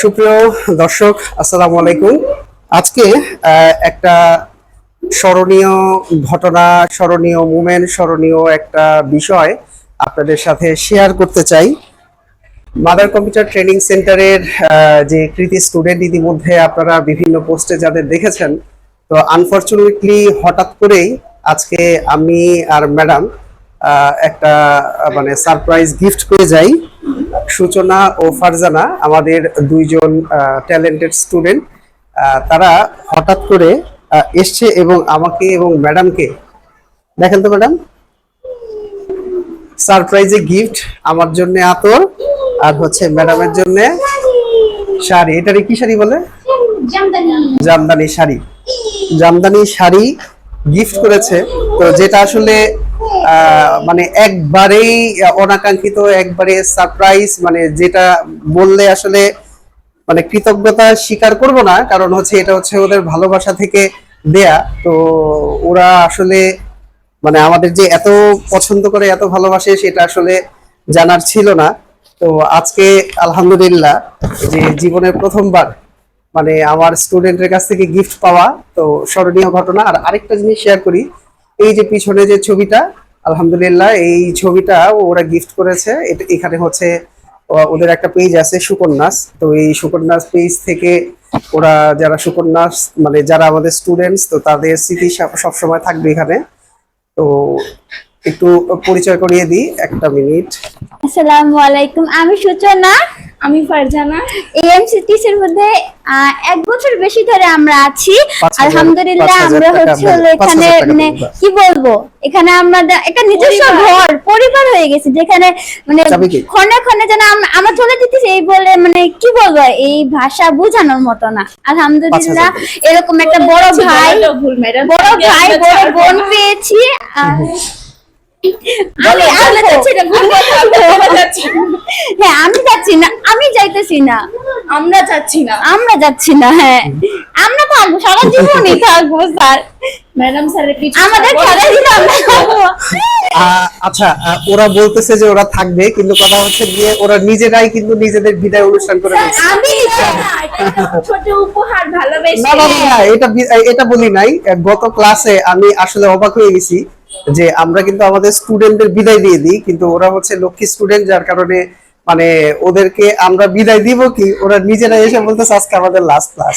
সুপ্রিয় দর্শক, আসসালামু আলাইকুম। আজকে একটা স্মরণীয় ঘটনা, স্মরণীয় মুমেন্ট স্মরণীয় একটা বিষয় আপনাদের সাথে শেয়ার করতে চাই। মাদার কম্পিউটার ট্রেনিং সেন্টারের যে কৃতি স্টুডেন্ট ইতিমধ্যে আপনারা বিভিন্ন পোস্টে যাদের দেখেছেন, তো আনফরচুনেটলি হঠাৎ করেই আজকে আমি আর ম্যাডাম একটা মানে সারপ্রাইজ গিফট করে যাই। সূচনা ও ফারজানা আমাদের দুইজন ট্যালেন্টেড স্টুডেন্ট তারা হঠাৎ করে এসছে এবং আমাকে এবং ম্যাডামকে দেখেন তো ম্যাডাম সারপ্রাইজে গিফট আমার জন্য আতর আর হচ্ছে ম্যাডামের জন্য শাড়ি। এটারে কি শাড়ি বলে? জামদানি। শাড়ি। জামদানি শাড়ি গিফট করেছে। তো যেটা আসলে মানে একবারেই অনাকাঙ্ক্ষিত, একবারে সারপ্রাইজ মানে যেটা বললে আসলে মানে কৃতজ্ঞতা স্বীকার করব না, কারণ হচ্ছে এটা হচ্ছে ওদের ভালোবাসা থেকে দেয়া। তো ওরা আসলে মানে আমাদের যে এত পছন্দ করে, এত ভালোবাসে, সেটা আসলে জানার ছিল না। তো আজকে আলহামদুলিল্লাহ, যে জীবনের প্রথমবার মানে আমার স্টুডেন্টের কাছ থেকে গিফট পাওয়া, তো স্মরণীয় ঘটনা। আর আরেকটা জিনিস শেয়ার করি, এই যে পিছনে যে ছবিটা আলহামদুলিল্লাহ, এই ছবিটা ওরা গিফট করেছে। এখানে হচ্ছে ওদের একটা পেজ আছে, সুকন্যাস। তো এই সুকন্যাস পেজ থেকে ওরা যারা সুকন্যাস মানে যারা আমাদের স্টুডেন্টস তো তাদের স্মৃতি সব- সবসময় থাকবে এখানে। তো একটু পরিচয় করিয়ে দিই, একটা মিনিট। আসসালামু আলাইকুম, আমি সূচনা। আমি ফারজানা। এএমসিটিস এর মধ্যে এক বছর বেশি ধরে আমরা আছি। আলহামদুলিল্লাহ আমরা হচ্ছে হলো এখানে মানে কি বলব? এখানে আমাদের একটা নিজস্ব ঘর পরিবার হয়ে গেছে যেখানে মানে? ক্ষণে ক্ষণে যেন আমরা চলে যেতেছি এই বলে মানে কি বলব এই ভাষা বোঝানোর মতো না। আলহামদুলিল্লাহ এরকম একটা বড় ভাই বড় ভাই বড় বোন পেয়েছি। আমি। হ্যাঁ আমি যাচ্ছি না আমি যাইতেছি না। আমরা চাচ্ছি না। আমরা যাচ্ছি না হ্যাঁ। আমরা থাকব সারা জীবনই থাকব স্যার। ম্যাডাম স্যারের আমাদের থাকব। আহ, আচ্ছা ওরা বলতেছে যে ওরা থাকবে কিন্তু কথা হচ্ছে গিয়ে ওরা নিজেরাই কিন্তু নিজেদের বিদায় অনুষ্ঠান করে আমি এটা ছোট উপহার ভালোবেসে। না, না, এটা এটা বলি নাই। গত ক্লাসে আমি আসলে অবাক হয়ে গেছি। যে আমরা কিন্তু আমাদের স্টুডেন্টদের বিদায় দিয়ে দিই কিন্তু ওরা হচ্ছে লক্ষ্মী স্টুডেন্ট যার কারণে মানে ওদেরকে আমরা বিদায় দিব কি ওরা নিজেরা এসে বলতেছে আজকে আমাদের লাস্ট ক্লাস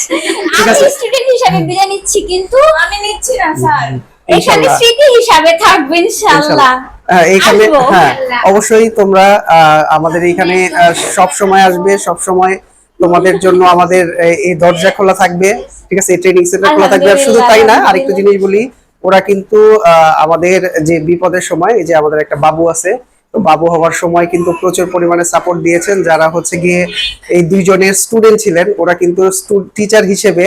ঠিক আছে? স্টুডেন্ট হিসাবে বিদায় নিচ্ছি কিন্তু আমি নিচ্ছি না স্যার। এখানে স্মৃতি হিসাবে থাকবে ইনশাআল্লাহ হ্যাঁ, এখানে হ্যাঁ অবশ্যই তোমরা আমাদের এখানে সব সময় আসবে সব সময় তোমাদের জন্য আমাদের এই দরজা খোলা থাকবে। ঠিক আছে ট্রেনিং সেন্টার খোলা থাকবে। আর শুধু তাই না আরেকটা জিনিস বলি ওরা কিন্তু আমাদের যে বিপদের সময় যে আমাদের একটা বাবু আছে, তো বাবু হওয়ার সময় কিন্তু প্রচুর পরিমাণে সাপোর্ট দিয়েছেন। যারা হচ্ছে গিয়ে এই দুইজনের স্টুডেন্ট ছিলেন, ওরা কিন্তু টিচার হিসেবে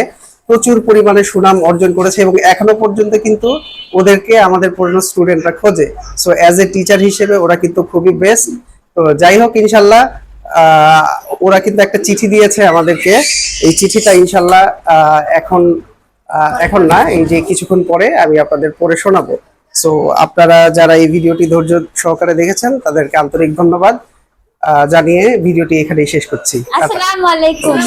প্রচুর পরিমাণে সুনাম অর্জন করেছে এবং এখনও পর্যন্ত কিন্তু ওদেরকে আমাদের পুরনো স্টুডেন্টরা খোঁজে। সো অ্যাজ এ টিচার হিসেবে ওরা কিন্তু খুবই বেস্ট তো যাই হোক, ইনশাল্লাহ ওরা কিন্তু একটা চিঠি দিয়েছে আমাদেরকে। এই চিঠিটা ইনশাল্লাহ এখন এখন না, এই যে কিছুক্ষণ পরে আমি আপনাদের পরে শোনাবো। সো আপনারা যারা এই ভিডিওটি ধৈর্য সহকারে দেখেছেন, তাদেরকে আন্তরিক ধন্যবাদ জানিয়ে ভিডিওটি এখানেই শেষ করছি। আসসালামু আলাইকুম।